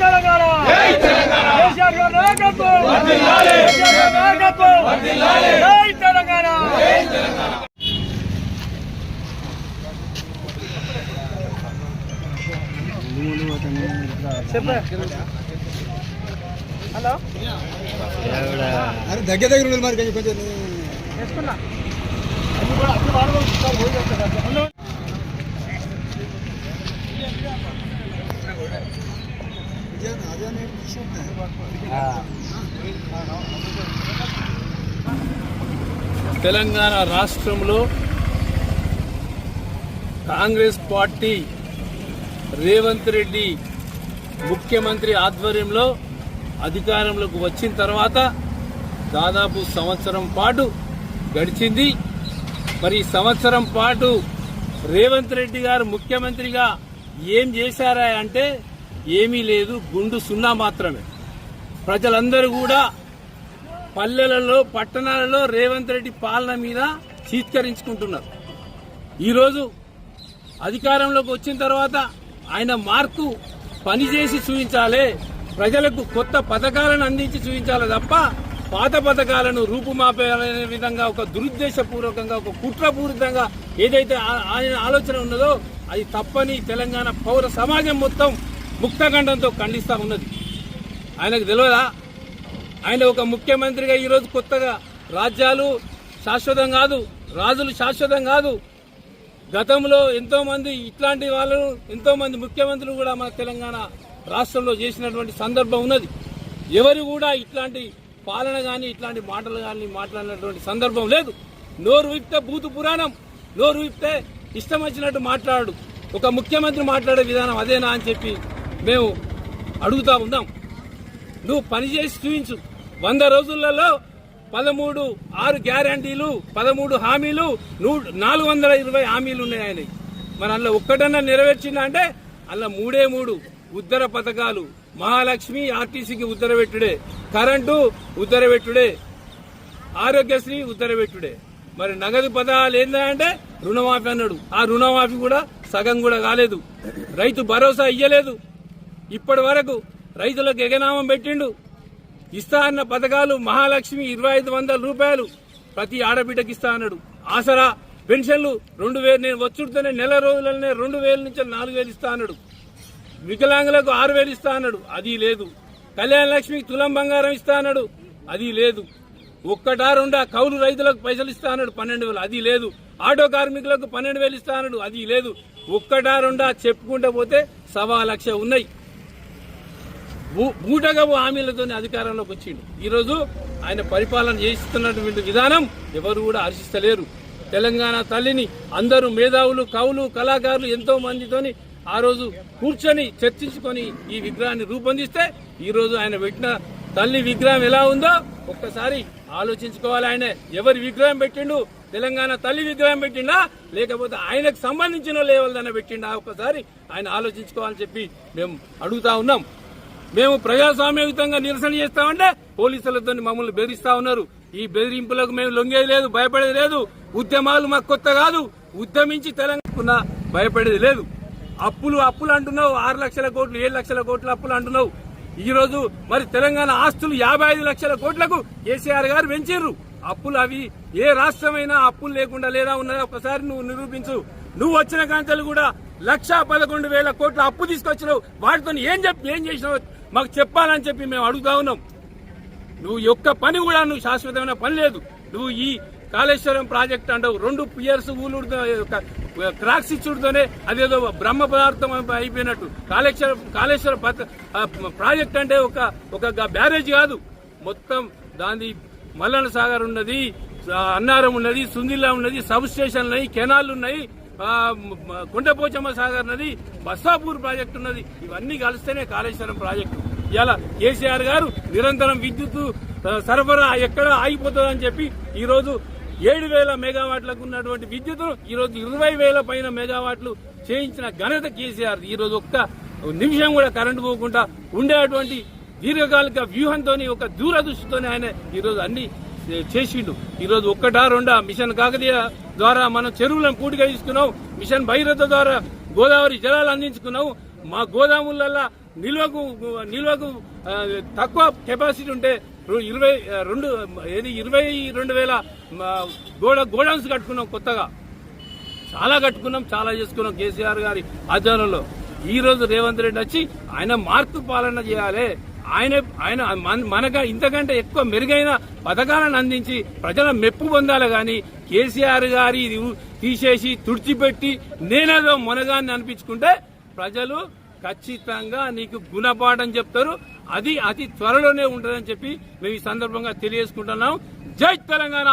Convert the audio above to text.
తెలంగాణ! కేసీఆర్ గారి నాయకత్వం! జై తెలంగాణ! హలో? అరే దగ్గర దగ్గర మరి కొంచెం తీసుకుంటున్నా. తెలంగాణ రాష్ట్రంలో కాంగ్రెస్ పార్టీ రేవంత్ రెడ్డి ముఖ్యమంత్రి ఆధ్వర్యంలో అధికారంలోకి వచ్చిన తర్వాత దాదాపు సంవత్సరం పాటు గడిచింది. మరి సంవత్సరం పాటు రేవంత్ రెడ్డి గారు ముఖ్యమంత్రిగా ఏం చేశారా అంటే ఏమీ లేదు గుండు సున్నా మాత్రమే. ప్రజలందరూ కూడా పల్లెలలో పట్టణాలలో రేవంత్ రెడ్డి పాలన మీద చీత్కరించుకుంటున్నారు. ఈరోజు అధికారంలోకి వచ్చిన తర్వాత ఆయన మార్కు పనిచేసి చూపించాలి ప్రజలకు కొత్త పథకాలను అందించి చూపించాలి తప్ప పాత పథకాలను రూపుమాపే విధంగా ఒక దురుద్దేశపూర్వకంగా ఒక కుట్రపూరితంగా ఏదైతే ఆయన ఆలోచన ఉన్నదో అది తప్పని తెలంగాణ పౌర సమాజం మొత్తం ముక్తఖండంతో ఖండిస్తా ఉన్నది. ఆయనకు తెలియదా ఆయన ఒక ముఖ్యమంత్రిగా ఈరోజు కొత్తగా రాజ్యాలు శాశ్వతం కాదు రాజులు శాశ్వతం కాదు. గతంలో ఎంతోమంది ఇట్లాంటి వాళ్ళు ఎంతోమంది ముఖ్యమంత్రులు కూడా మన తెలంగాణ రాష్ట్రంలో చేసినటువంటి సందర్భం ఉన్నది. ఎవరు కూడా ఇట్లాంటి పాలన కానీ ఇట్లాంటి మాటలు కానీ మాట్లాడినటువంటి సందర్భం లేదు. నోరు విప్తే భూతు పురాణం. నోరు విప్తే ఇష్టం వచ్చినట్టు మాట్లాడు. ఒక ముఖ్యమంత్రి మాట్లాడే విధానం అదేనా అని చెప్పి మేము అడుగుతా ఉన్నాం. నువ్వు పనిచేసి చూపించు వంద రోజులలో పదమూడు ఆరు గ్యారంటీలు పదమూడు హామీలు నూ నాలుగు వందల ఇరవై హామీలు ఉన్నాయి ఆయన మరి అందులో ఒక్కటన్నా నెరవేర్చిందా అంటే అందులో మూడే మూడు. ఉత్తర పథకాలు. మహాలక్ష్మి ఆర్టీసీకి ఉత్తరవెట్టుడే కరెంటు ఉత్తరవెట్టుడే ఆరోగ్యశ్రీ ఉత్తరవెట్టుడే మరి నగదు పథకాలు ఏంటంటే రుణమాఫీ అన్నాడు. ఆ రుణమాఫీ కూడా సగం కూడా కాలేదు. రైతు భరోసా ఇయ్యలేదు. ఇప్పటి వరకు రైతులకు ఎగనామం పెట్టిండు. ఇస్తా అన్న పథకాలు మహాలక్ష్మి ఇరవై ఐదు వందల రూపాయలు ప్రతి ఆడబిడ్డకి ఇస్తా అన్నాడు. ఆసరా పెన్షన్లు రెండు వేలు నేను వచ్చుడితేనే నెల రోజులనే రెండు వేల నుంచి నాలుగు వేలు ఇస్తా అన్నాడు. వికలాంగులకు ఆరు వేలు ఇస్తా అన్నాడు. అది లేదు. కళ్యాణ లక్ష్మికి తులం బంగారం ఇస్తా అన్నాడు. అది లేదు. ఒక్కటా రెండా కౌలు రైతులకు పైసలు ఇస్తా అన్నాడు. పన్నెండు వేలు. అది లేదు. ఆటో కార్మికులకు పన్నెండు వేలు ఇస్తా అన్నాడు. అది లేదు. ఒక్కటా రెండా చెప్పుకుంటూ పోతే సవా లక్ష ఉన్నాయి. బూ- హామీలతోనే అధికారంలోకి వచ్చిండు. ఈరోజు ఆయన పరిపాలన చేస్తున్నటువంటి విధానం ఎవరు కూడా హర్షిస్తలేరు తెలంగాణ తల్లిని అందరూ మేధావులు కవులు కళాకారులు ఎంతో మందితోని ఆ రోజు కూర్చొని చర్చించుకొని ఈ విగ్రహాన్ని రూపొందిస్తే ఈరోజు ఆయన పెట్టిన తల్లి విగ్రహం ఎలా ఉందో ఒక్కసారి ఆలోచించుకోవాలి ఆయన. ఎవరి విగ్రహం పెట్టిండు? తెలంగాణ తల్లి విగ్రహం పెట్టిండా? లేకపోతే ఆయనకు సంబంధించిన లేవల్దన్న పెట్టిండా? ఒక్కసారి ఆయన ఆలోచించుకోవాలని చెప్పి మేము అడుగుతా ఉన్నాం. మేము ప్రజాస్వామ్యయుతంగా నిరసన చేస్తామంటే పోలీసులతో మమ్మల్ని బెదిరిస్తా ఉన్నారు. ఈ బెదిరింపులకు మేము లొంగేది లేదు భయపడేది లేదు. ఉద్యమాలు మాకు కొత్త కాదు. ఉద్యమించి తెలంగాణ భయపడేది లేదు. అప్పులు అప్పులు అంటున్నావు. ఆరు లక్షల కోట్లు ఏడు లక్షల కోట్లు అప్పులు అంటున్నావు. ఈ రోజు మరి తెలంగాణ ఆస్తులు యాభై ఐదు లక్షల కోట్లకు కేసీఆర్ గారు పెంచిర్రు. అప్పులు అవి ఏ రాష్ట్రమైనా అప్పులు లేకుండా లేదా ఉన్నదా? ఒకసారి నువ్వు నిరూపించు. నువ్వు వచ్చిన కాంతలు కూడా లక్ష పదకొండు వేల కోట్ల అప్పు తీసుకొచ్చినావు. వాటితో ఏం చెప్పి ఏం చేసినావు? మాకు చెప్పాలని చెప్పి మేము అడుగుతా ఉన్నాం. నువ్వు యొక్క పని కూడా నువ్వు శాశ్వతమైన పని లేదు. నువ్వు ఈ కాళేశ్వరం ప్రాజెక్ట్ అంటావు. రెండు పియర్స్ ఊలుడుతో క్రాక్స్ ఇచ్చుడుతోనే అదేదో బ్రహ్మ పదార్థం అయిపోయినట్టు. కాళేశ్వరం కాళేశ్వర ప్రాజెక్ట్ అంటే ఒక ఒక బ్యారేజ్ కాదు. మొత్తం దాని మల్లన సాగర్ ఉన్నది అన్నారం ఉన్నది సుందిల్లా ఉన్నది సబ్ స్టేషన్లు ఉన్నాయి కెనాల్ ఉన్నాయి కొండపోచమ్మ సాగర్ ఉన్నది బస్సాపూర్ ప్రాజెక్ట్ ఉన్నది. ఇవన్నీ కలిస్తేనే కాళేశ్వరం ప్రాజెక్టు. ఇలా కేసీఆర్ గారు నిరంతరం విద్యుత్ సరఫరా ఎక్కడ ఆగిపోతుందని చెప్పి ఈరోజు ఏడు వేల మెగావాట్లకు ఉన్నటువంటి విద్యుత్ ఈరోజు ఇరవై వేల పైన మెగావాట్లు చేయించిన ఘనత కేసీఆర్. ఈరోజు ఒక్క నిమిషం కూడా కరెంటు పోకుండా ఉండేటువంటి దీర్ఘకాలిక వ్యూహంతో ఒక దూరదృష్టితోనే ఆయన ఈరోజు అన్ని చేసిండు. ఈరోజు ఒక్కటా రెండా మిషన్ కాకతీయ ద్వారా మనం చెరువులను పూటిగా తీసుకున్నాం మిషన్ భైరథ ద్వారా గోదావరి జలాలు అందించుకున్నాం. మా గోదాములల్లా నిల్వకు నిల్వకు తక్కువ కెపాసిటీ ఉంటే ఇరవై రెండు ఏది ఇరవై రెండు వేల గోడ గోడౌన్స్ కట్టుకున్నాం కొత్తగా. చాలా కట్టుకున్నాం చాలా చేసుకున్నాం కేసీఆర్ గారి ఆధ్వర్యంలో. ఈ రోజు రేవంత్ రెడ్డి వచ్చి ఆయన మార్పు పాలన చేయాలి. ఆయన ఆయన మన- మనక ఇంతకంటే ఎక్కువ మెరుగైన పథకాలను అందించి ప్రజల మెప్పు పొందాలి కానీ కేసీఆర్ గారి ఇది తీసేసి తుడిచిపెట్టి నేనేదో మునగాన్ని అనిపించుకుంటే ప్రజలు ఖచ్చితంగా నీకు గుణపాఠం చెప్తారు. అది అతి త్వరలోనే ఉంటుందని చెప్పి మేము ఈ సందర్భంగా తెలియజేసుకుంటున్నాం. జై తెలంగాణ!